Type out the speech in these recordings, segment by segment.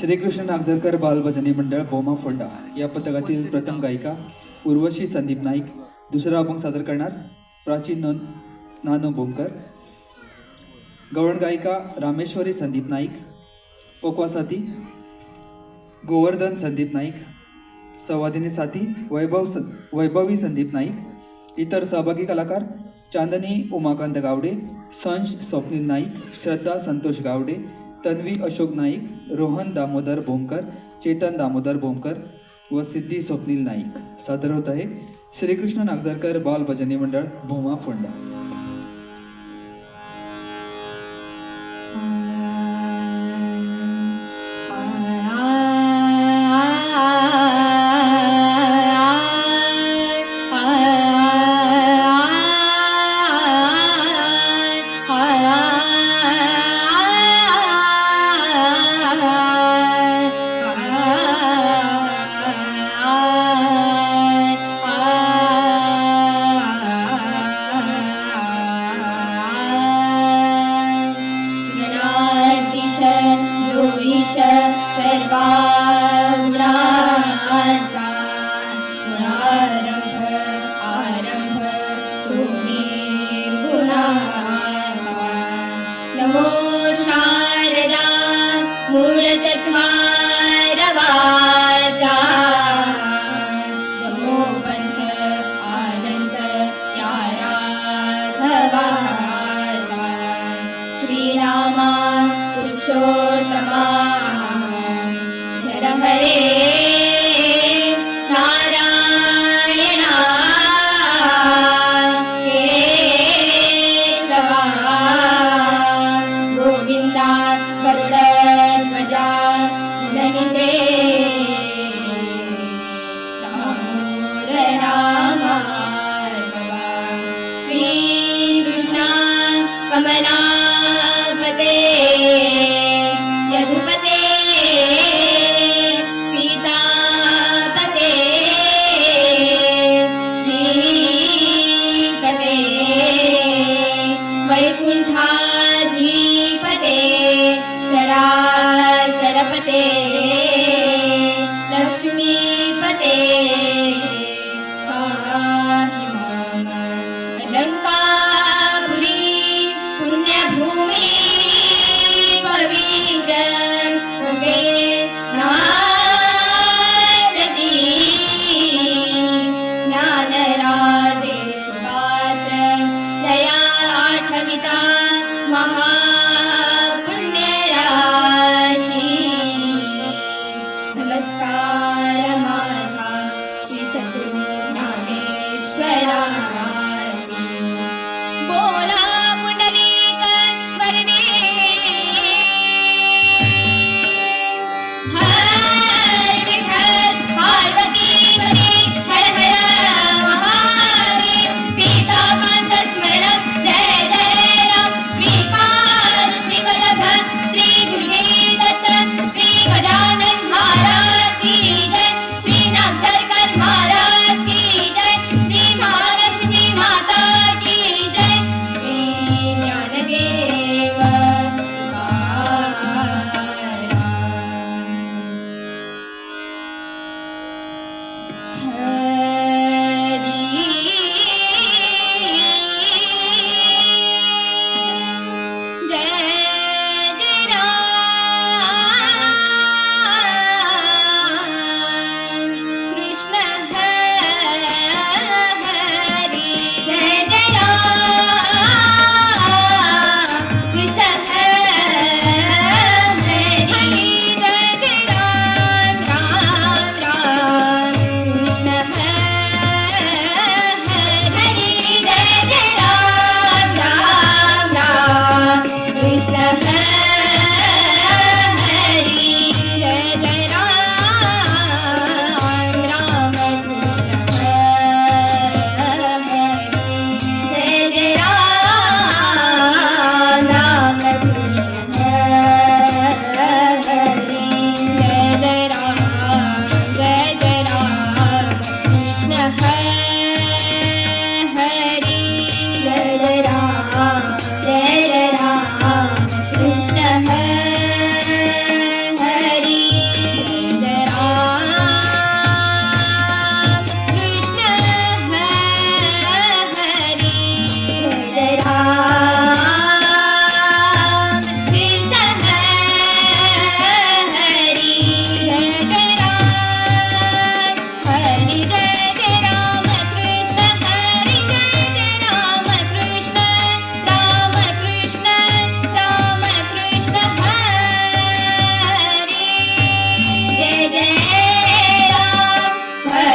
श्रीकृष्ण नागझरकर बालभजनी मंडळ बोमा फोंडा या पथकातील प्रथम गायिका उर्वशी संदीप नाईक दुसरा अभंग सादर करणार प्राची नन नानो बोमकर. गवळण गायिका रामेश्वरी संदीप नाईक पोकवासाती गोवर्धन संदीप नाईक संवादिनी साथी वैभव स वैभवी संदीप नाईक इतर सहभागी कलाकार चांदनी उमाकांत गावडे संश स्वप्नील नाईक श्रद्धा संतोष गावडे तन्वी अशोक नाईक रोहन दामोदर भोमकर चेतन दामोदर भोमकर व सिद्धी स्वप्नील नाईक. सादर होत आहे श्रीकृष्ण नागझरकर बाल भजनी मंडळ भोमा फोंडा.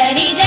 ಹರಿದ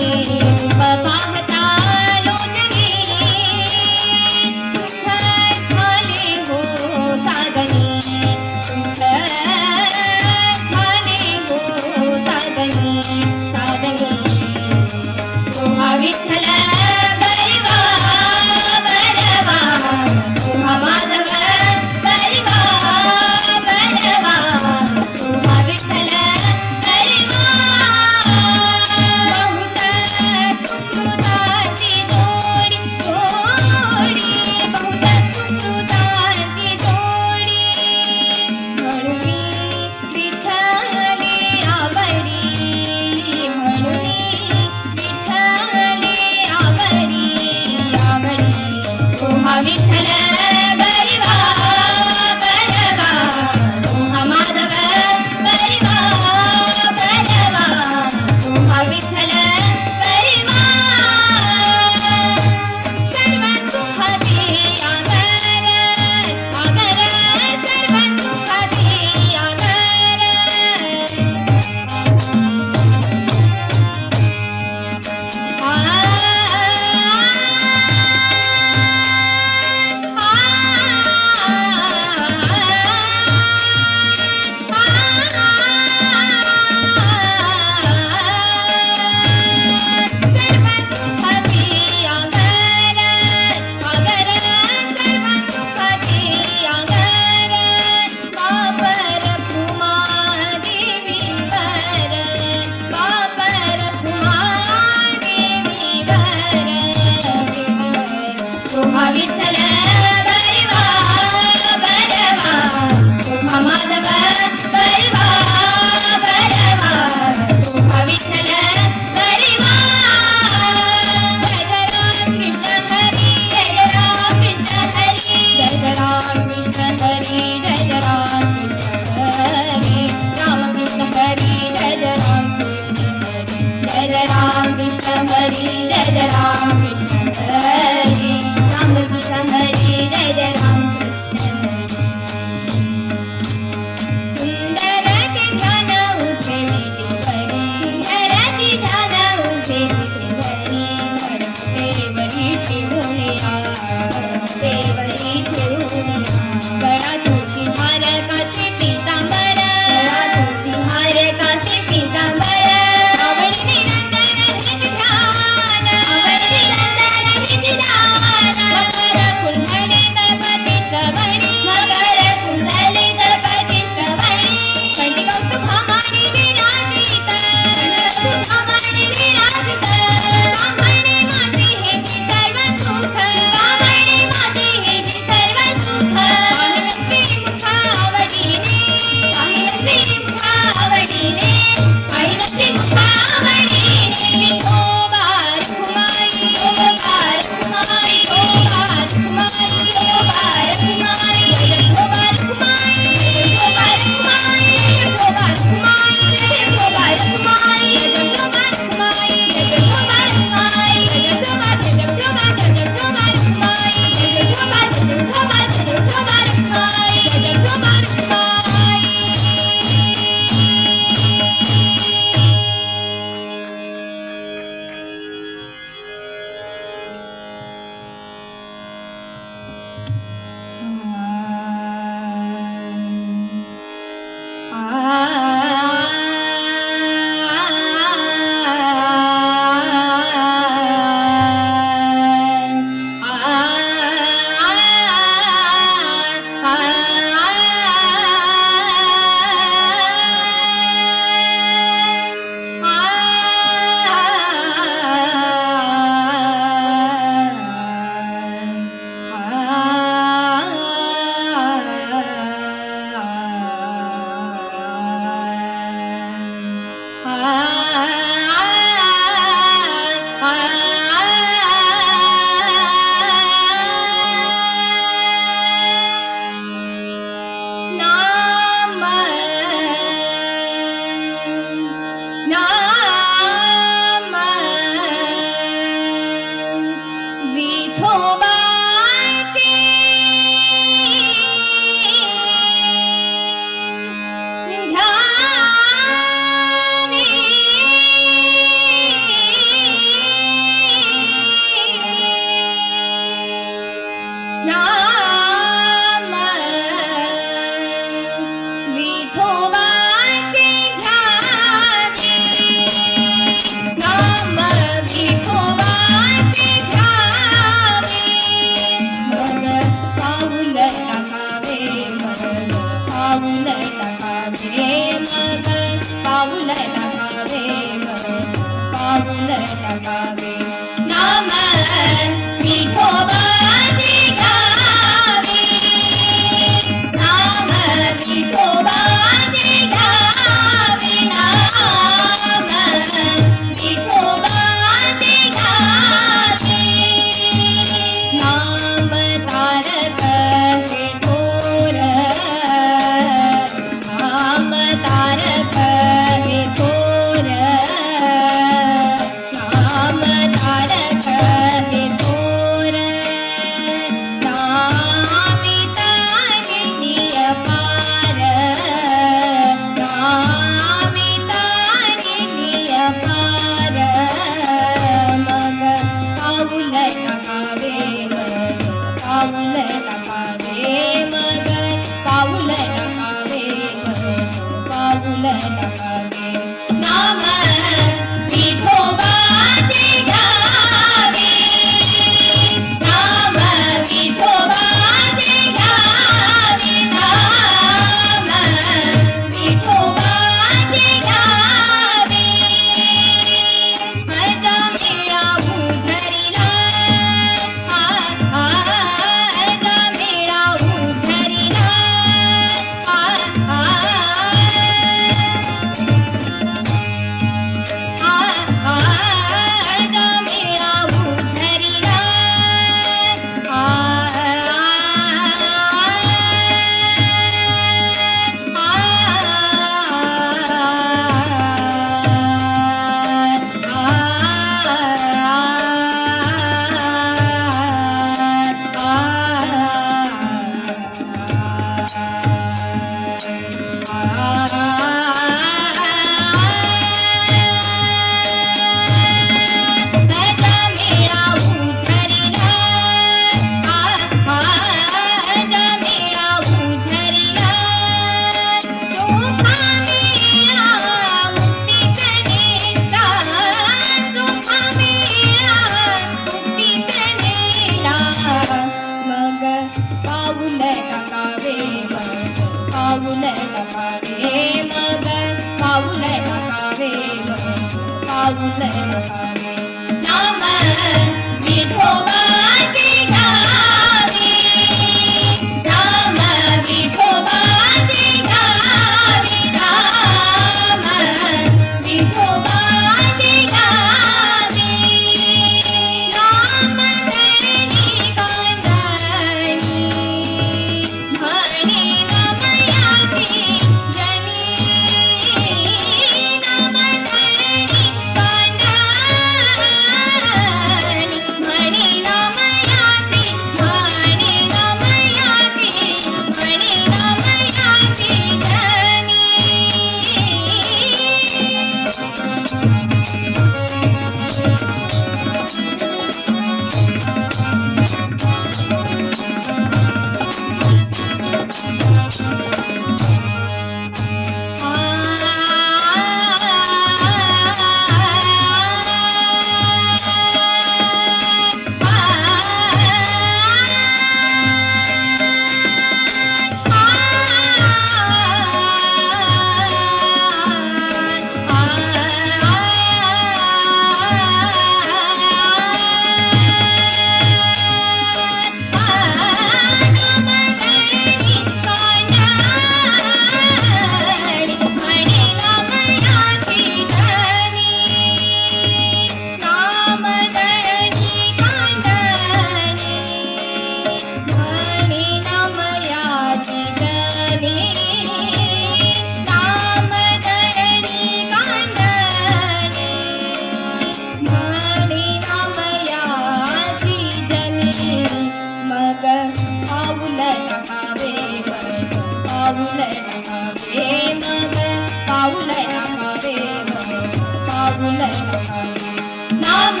நாம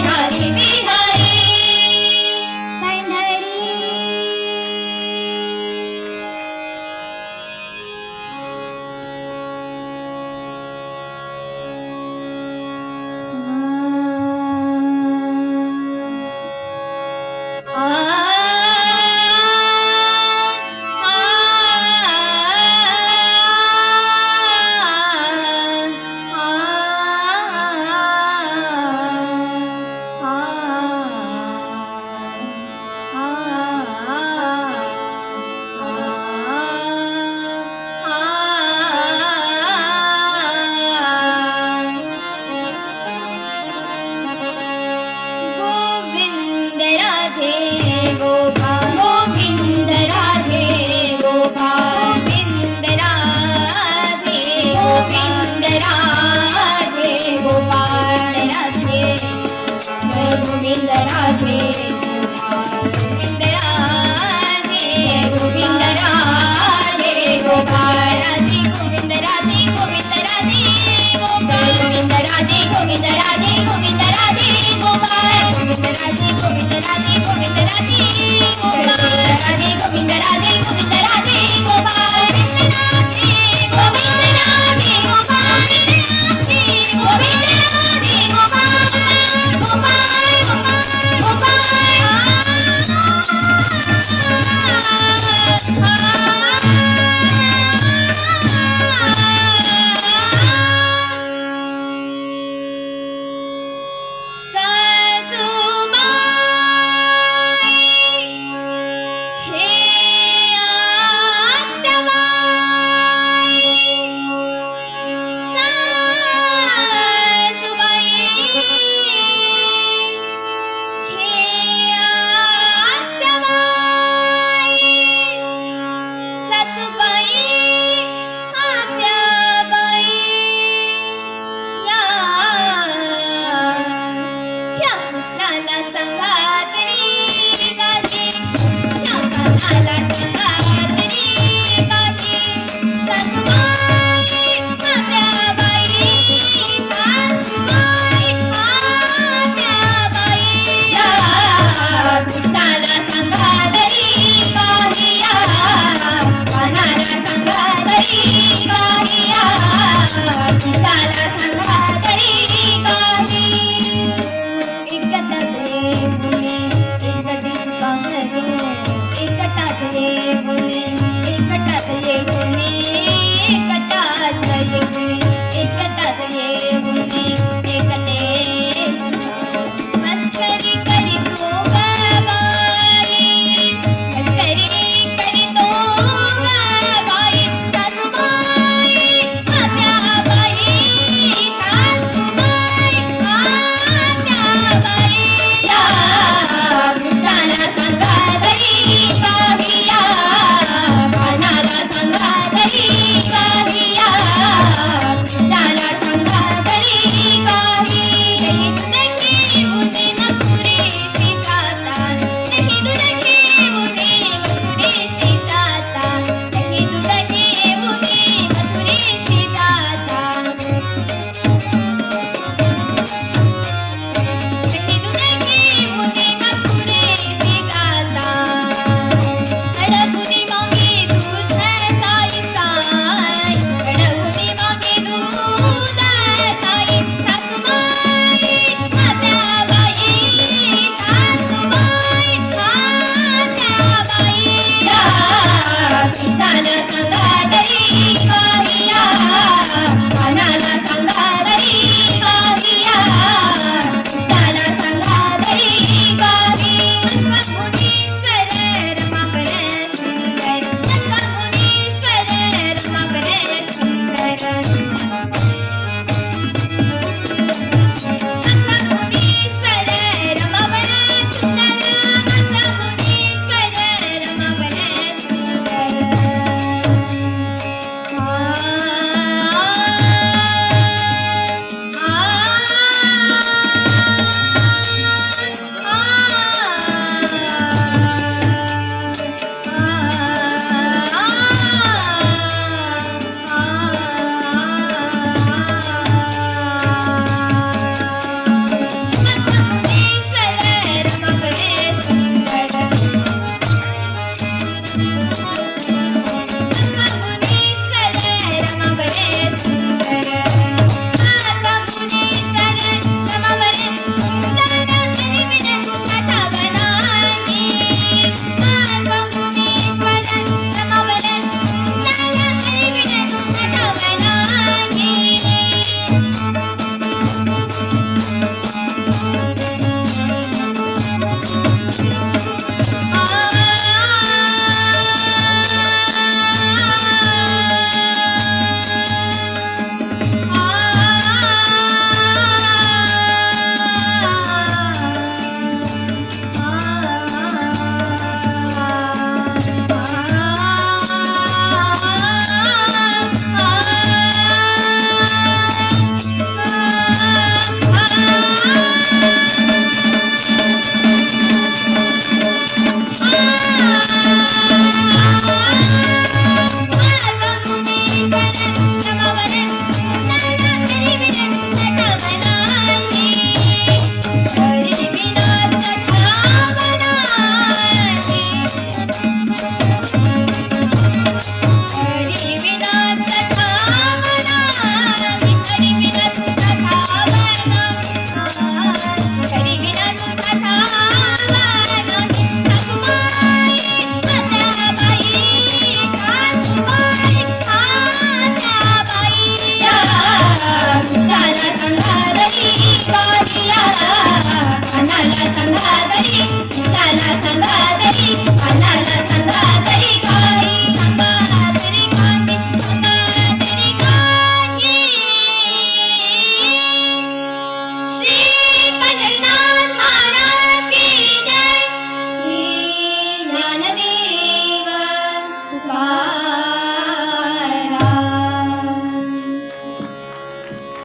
हरि